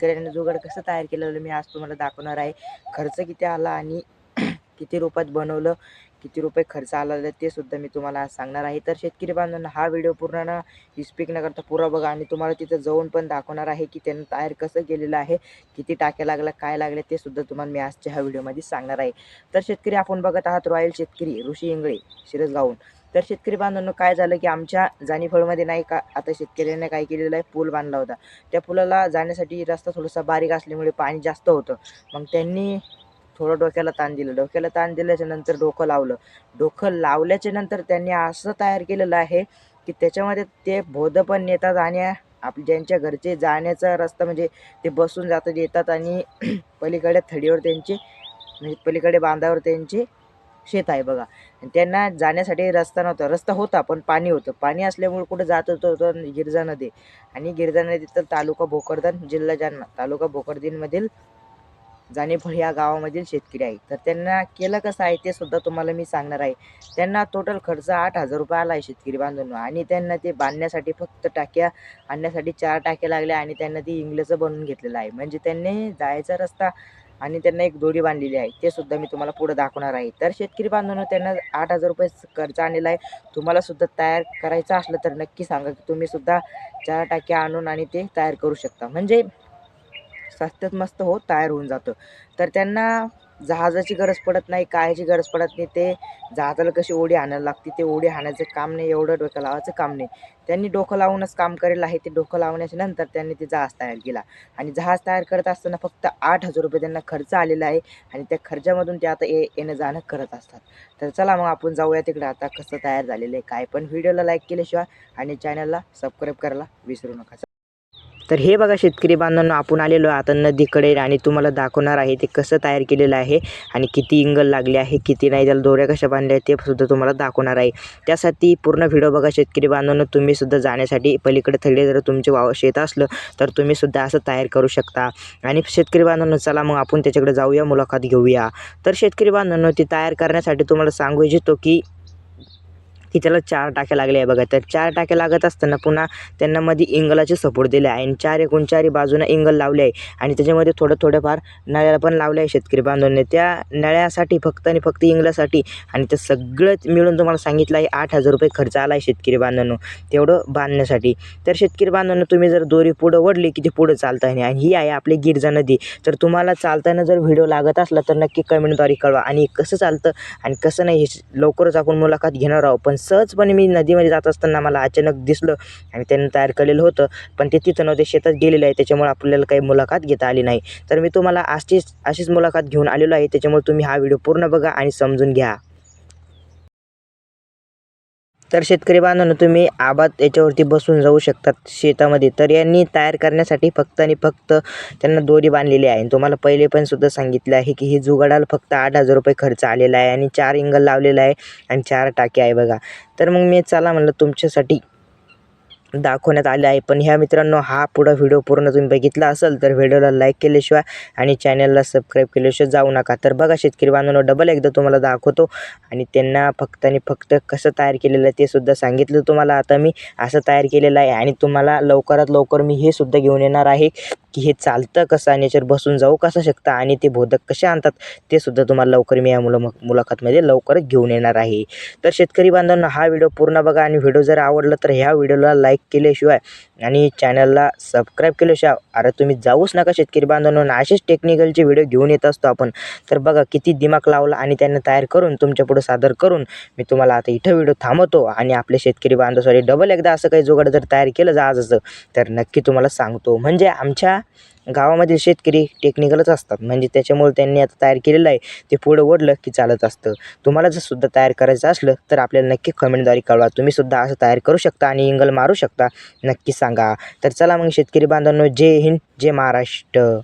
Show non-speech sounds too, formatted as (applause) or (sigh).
शेतकऱ्यांनी जुगाड कसं तयार केलेलं मी आज तुम्हाला दाखवणार आहे. खर्च किती आला आणि (clears throat) किती रुपयात बनवलं किती रुपये खर्च आला ते सुद्धा मी तुम्हाला आज सांगणार आहे. तर शेतकरी बांधवांना हा व्हिडिओ पूर्ण ना स्पीक न करता पुरा बघा आणि तुम्हाला तिथं जाऊन पण दाखवणार आहे की त्यांना तयार कसं केलेलं आहे किती टाक्या लागला काय लागले ते सुद्धा तुम्हाला मी आजच्या ह्या व्हिडिओमध्ये सांगणार आहे. तर शेतकरी आपण बघत आहात रॉयल शेतकरी ऋषी इंगळे शिरसगावून तर शेतकरी बांधवांनो काय झालं की आमच्या जाणीफळमध्ये नाही का आता शेतकऱ्यांनी काय केलेलं आहे पूल बांधला होता. त्या पुलाला जाण्यासाठी रस्ता थोडासा बारीक असल्यामुळे पाणी जास्त होतं. मग त्यांनी थोडं डोक्याला ताण दिलं. डोक्याला ताण दिल्याच्या नंतर डोकं लावलं. डोकं लावल्याच्या नंतर त्यांनी असं तयार केलेलं आहे की त्याच्यामध्ये ते बोध पण नेतात आणि आप ज्यांच्या घरचे जाण्याचा रस्ता म्हणजे ते बसून जातात येतात आणि (clears throat) पलीकडे थडीवर त्यांचे म्हणजे पलीकडे बांधावर त्यांचे शेत आहे बघा. त्यांना जाण्यासाठी रस्ता नव्हता. रस्ता होता पण पाणी होतं. पाणी असल्यामुळे कुठं जात होतं होतं गिरजा नदी. आणि गिरजा नदी तर तालुका भोकरदन जिल्हा जालना तालुका भोकरदनमधील जाणेफळ या गावामधील शेतकरी आहे तर त्यांना केलं कसं आहे ते सुद्धा तुम्हाला मी सांगणार आहे. त्यांना टोटल खर्च आठ हजार रुपये आला आहे शेतकरी बांधून आणि त्यांना ते बांधण्यासाठी फक्त टाक्या आणण्यासाठी चार टाक्या लागल्या आणि त्यांना ती इंग्लचं बनवून घेतलेलं आहे. म्हणजे त्यांनी जायचा रस्ता आणि त्यांना एक दोरी बांधलेली आहे. ते सुद्धा मी तुम्हाला पुढे दाखवणार आहे. तर शेतकरी बांधवांनो त्यांना आठ हजार रुपये खर्च आणलेला आहे. तुम्हाला सुद्धा तयार करायचं असलं तर नक्की सांगा की तुम्ही सुद्धा चार टाक्या आणून आणि ते तयार करू शकता. म्हणजे स्वस्तात मस्त हो तयार होऊन जातं. तर त्यांना जहाजाची गरज पडत नाही कायची गरज पडत नाही. ते जहाजाला कशी ओढी आणायला लागते ते ओढी आणायचं काम नाही एवढं डोकं लावायचं काम नाही. त्यांनी डोकं लावूनच काम करेल आहे ते डोकं लावण्याच्या नंतर त्यांनी ते जहाज तयार केला. आणि जहाज तयार करत असताना फक्त आठ हजार रुपये त्यांना खर्च आलेला आहे आणि त्या खर्चामधून ते आता ये येणं जाणं करत असतात. तर चला मग आपण जाऊया तिकडे आता कसं तयार झालेलं आहे काय पण. व्हिडिओला लाईक केल्याशिवाय आणि चॅनलला सबस्क्राईब करायला विसरू नका. तर हे बघा शेतकरी बांधवांना आपण आलेलो आता नदीकडे आणि तुम्हाला दाखवणार आहे ते कसं तयार केलेलं आहे आणि किती इंगल लागले आहे किती नाही त्याला दोऱ्या कशा बांधल्या ते सुद्धा तुम्हाला दाखवणार आहे. त्यासाठी पूर्ण व्हिडिओ बघा शेतकरी बांधवांना तुम्ही सुद्धा जाण्यासाठी पलीकडे थडे जर तुमचे वाव शेत असलं तर तुम्ही सुद्धा असं तयार करू शकता. आणि शेतकरी बांधवांना चला मग आपण त्याच्याकडे जाऊया मुलाखत घेऊया. तर शेतकरी बांधवांनो ती तयार करण्यासाठी तुम्हाला सांगू इच्छितो की की त्याला चार टाक्या लागल्या आहे बघा. तर चार टाक्या लागत असताना पुन्हा त्यांना मध्ये इंगलाचे सपोर्ट दिले आहे. आणि चार एकूण चारी बाजूनं इंगल लावले आहे. आणि त्याच्यामध्ये थोडं थोडंफार नळ्याला पण लावले आहे शेतकरी बांधवांनी. त्या नळ्यासाठी फक्त आणि फक्त इंगलासाठी आणि ते सगळंच मिळून तुम्हाला सांगितलं आहे आठ हजार रुपये खर्च आला आहे शेतकरी बांधवांनो. तेवढं बांधण्यासाठी. तर शेतकरी बांधवांनो तुम्ही जर दोरी पुढं ओढली की ते पुढं चालता नाही आणि ही आहे आपली गिरजा नदी. तर तुम्हाला चालताना जर व्हिडिओ लागत असला तर नक्की कमेंटद्वारे कळवा. आणि कसं चालतं आणि कसं नाही हे लवकरच आपण मुलाखत घेणार आहोत. पण सहजपणे मी नदीमध्ये जात असताना मला अचानक दिसलं. आणि त्यांनी तयार केलेलं होतं पण ते तिथं नव्हते शेतात गेलेलं आहे. त्याच्यामुळे आपल्याला काही मुलाखत घेता आली नाही. तर मी तुम्हाला अशीच अशीच मुलाखत घेऊन आलेलो आहे. त्याच्यामुळे तुम्ही हा व्हिडिओ पूर्ण बघा आणि समजून घ्या. तर शेतकरी बांधवांनो तुम्ही आबाद याच्यावरती बसून जाऊ शकतात शेतामध्ये. तर यांनी तयार करण्यासाठी फक्त आणि फक्त त्यांना दोरी बांधलेली आहे. आणि तुम्हाला पहिले पण सुद्धा सांगितलं आहे की ही जुगाडाला फक्त आठ हजार रुपये खर्च आलेला आहे आणि चार इंगल लावलेला आहे आणि चार टाके आहे बघा. तर मग मी चला म्हणलं तुमच्यासाठी दाखवण्यात आले आहे. पण ह्या मित्रांनो हा पुढं व्हिडिओ पूर्ण तुम्ही बघितला असेल तर व्हिडिओला लाईक केल्याशिवाय आणि चॅनलला सबस्क्राईब केल्याशिवाय जाऊ नका. तर बघा शेतकरी बांधवांनो डबल एकदा तुम्हाला दाखवतो आणि त्यांना फक्त आणि फक्त कसं तयार केलेलं आहे ते सुद्धा सांगितलं तुम्हाला. आता मी असं तयार केलेलं आहे आणि तुम्हाला लवकरात लवकर मी हे सुद्धा घेऊन येणार आहे. की हे चालतं कसं आणि याच्यावर बसून जाऊ कसं शकता आणि ते बोधक कसे आणतात ते सुद्धा तुम्हाला लवकर मी या मुला मुलाखतमध्ये लवकरच घेऊन येणार आहे. तर शेतकरी बांधवांना हा व्हिडिओ पूर्ण बघा आणि व्हिडिओ जर आवडला तर ह्या व्हिडिओला लाईक केल्याशिवाय आणि चॅनलला सबस्क्राईब केल्याशिवाय अरे तुम्ही जाऊच नका शेतकरी बांधवांना. असेच टेक्निकलचे व्हिडिओ घेऊन येत असतो आपण. तर बघा किती दिमाग लावला आणि त्यांना तयार करून तुमच्यापुढे सादर करून मी तुम्हाला आता इथं व्हिडिओ थांबवतो आणि आपले शेतकरी बांधवसाठी डबल एकदा असं काही जोगाड जर तयार केलं जहाजाचं तर नक्की तुम्हाला सांगतो. म्हणजे आमच्या गावामधील शेतकरी टेक्निकलच असतात. म्हणजे त्याच्यामुळे त्यांनी आता तयार केलेलं आहे. ते पुढं ओढलं की चालत असतं. तुम्हाला जर सुद्धा तयार करायचं असलं तर आपल्याला नक्की कमेंटद्वारे कळवा. तुम्ही सुद्धा असं तयार करू शकता आणि इंगल मारू शकता. नक्की सांगा. तर चला मग शेतकरी बांधवांनो जय हिंद जय महाराष्ट्र.